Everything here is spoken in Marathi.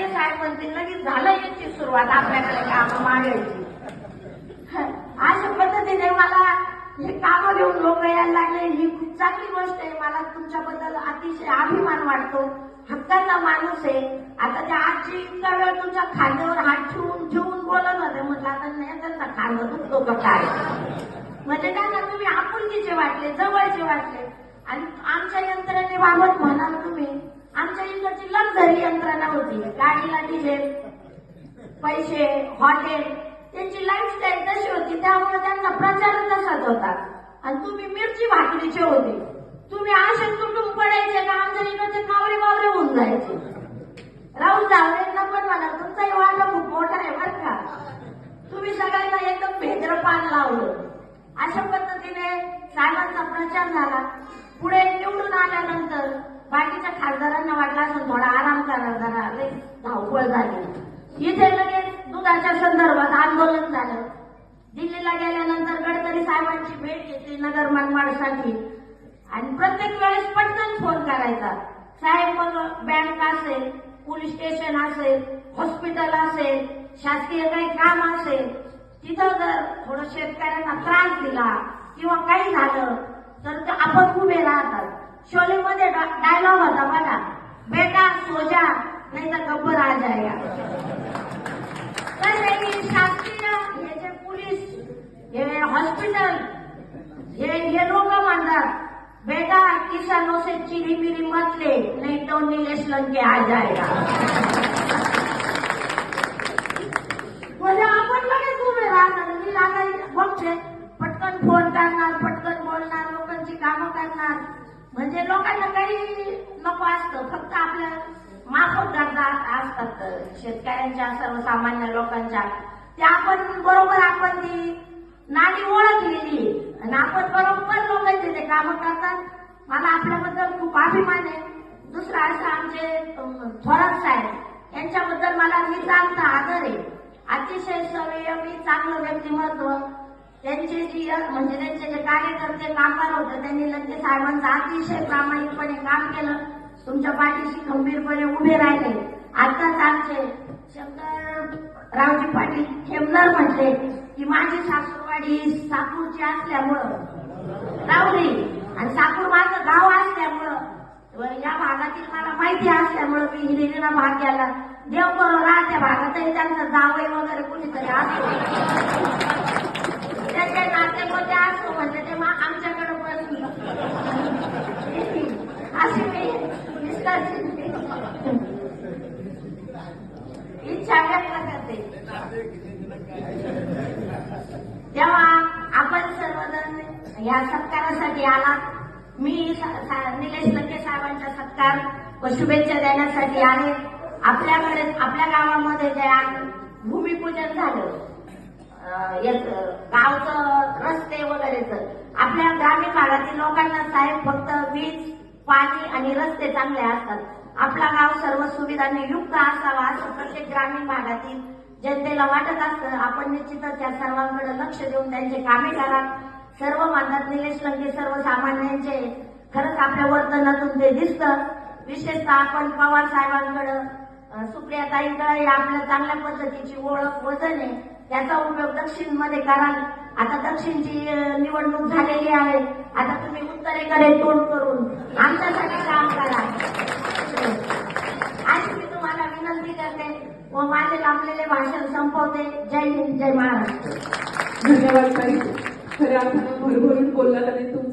ते साहेब म्हणतील लगेच झालं याची सुरुवात आपल्याकडे काम मागायची. अशा पद्धतीने मला हे काम घेऊन लोक यायला लागले. ही खूप चांगली गोष्ट आहे. मला तुमच्याबद्दल अतिशय अभिमान वाटतो. हक्काचा माणूस आहे. आता त्या आजची इतका वेळ तुमच्या खांद्यावर हात ठेवून ठेवून बोलत होते. म्हटलं आता नाही त्यांचा खांदा दुखतो का काय? म्हणजे काय ना तुम्ही आपुलकीचे वाटले जवळचे वाटले. आणि आमच्या यंत्रणेबाबत म्हणाल तुम्ही आमच्या इकडची लक्झरी यंत्रणा होती. गाडीला डिझेल पैसे हॉटेल त्यांची लाईफस्टाईल तशी होती. त्यामुळे त्यांचा प्रचार तसाच होता. आणि तुम्ही मिरची भाकरीचे होते तुम्ही असे तुटून पडायचे का? आमच्या इकडचे कावरे बावरे होऊन जायचे. राहुल जावडेंना पण म्हणा तुमचाही वाटा खूप मोठा आहे बरं का. तुम्ही सगळ्यांना एकदम भेद्र पान लावलं. अशा पद्धतीने साहेबांचा प्रचार झाला पुढे निवडून आल्यानंतर बाकीच्या खासदारांना वाटलं असं थोडा आराम करा जरा लई धावपळ झाली इथे लगेच संदर्भात आंदोलन झालं. दिल्लीला गेल्यानंतर गडकरी साहेबांची भेट घेतली नगर मनमाडसाठी. आणि प्रत्येक वेळेस पटकन फोन करायचा. साहेब मग बँक असेल पोलीस स्टेशन असेल हॉस्पिटल असेल शासकीय काही काम असेल तिथं जर थोडं शेतकऱ्यांना त्रास दिला किंवा काही झालं तर ते आपण उभे राहतात. शोलेमध्ये डायलॉग होता बघा. बेटा सोजा नाही तर गब्बर आ या तर हे शासकीय हे जे पोलीस हे हॉस्पिटल हे हे लोक म्हणतात बेटा किसानों से चिरी मिरी मत ले नहीं तो नीलेश लंके आ जाएगा म्हणजे आपण लगेच उभे राहणार मी लागायचे बघते पटकन फोन करणार पटकन बोलणार लोकांची कामं करणार. म्हणजे लोकांना काही असतं फक्त आपल्या माफक गरजा असतात. शेतकऱ्यांच्या सर्वसामान्य लोकांच्या. त्या आपण बरोबर आपण ती नाडी ओळखलेली आणि आपण बरोबर लोकांचे ते काम करतात. मला आपल्याबद्दल खूप अभिमान आहे. दुसरं असं आमचे थोरात साहेब यांच्याबद्दल मला नितांत आदर आहे. अतिशय संयमी चांगलं व्यक्तिमत्व. त्यांचे जी म्हणजे त्यांचे जे कार्यकर्ते कामगार होते त्यांनी लंके साहेबांचं अतिशय प्रामाणिकपणे काम केलं. तुमच्या पाठीशी खंबीरपणे उभे राहिले. आताच आमचे शंकररावजी पाटील खेमनर म्हटले की माझी सासूरवाडी साकूरची असल्यामुळं. रावली आणि साकूर माझं गाव असल्यामुळं. या भागातील मला माहिती असल्यामुळं मी हिरिरीला भाग घ्यायला देव करो राहत्या भागातही त्यांचं जावई वगैरे कुणीतरी असतो त्याचे नातेमध्ये असतो म्हणजे ते मा- आमच्याकडे पण अशी मी निष्काळजी करते तेव्हा आपण सर्वजण या सत्कारासाठी आलात मी निलेश लंके साहेबांचा सत्कार व शुभेच्छा देण्यासाठी आहे. आपल्याकडे आपल्या गावामध्ये ज्या भूमिपूजन झालं. अं, गावचं रस्ते वगैरेच आपल्या ग्रामीण भागातील लोकांना साहेब फक्त वीज पाणी आणि रस्ते चांगले असतात. आपला गाव सर्व सुविधांनी युक्त असावा असं प्रत्येक ग्रामीण भागातील जनतेला वाटत असतं. आपण निश्चितच त्या सर्वांकडे लक्ष देऊन त्यांचे कामे करा सर्व मानतात निलेश लंके सर्वसामान्यांचे खरंच आपल्या वर्तनातून ते दिसतं. विशेषतः आपण पवार साहेबांकडे अं, सुप्रियाताईंकडे आपल्या चांगल्या पद्धतीची ओळख वजन आहे त्याचा उपयोग दक्षिणमध्ये कराल. आता दक्षिणची निवडणूक झालेली आहे. आता तुम्ही उत्तरेकडे तोंड करून आमच्यासाठी काम करा अशी मी तुम्हाला विनंती करते व माझे लाभलेले भाषण संपवते. जय हिंद जय महाराष्ट्र. धन्यवाद ताई. खऱ्या अर्थानं भरभरून बोललात आणि तुमचं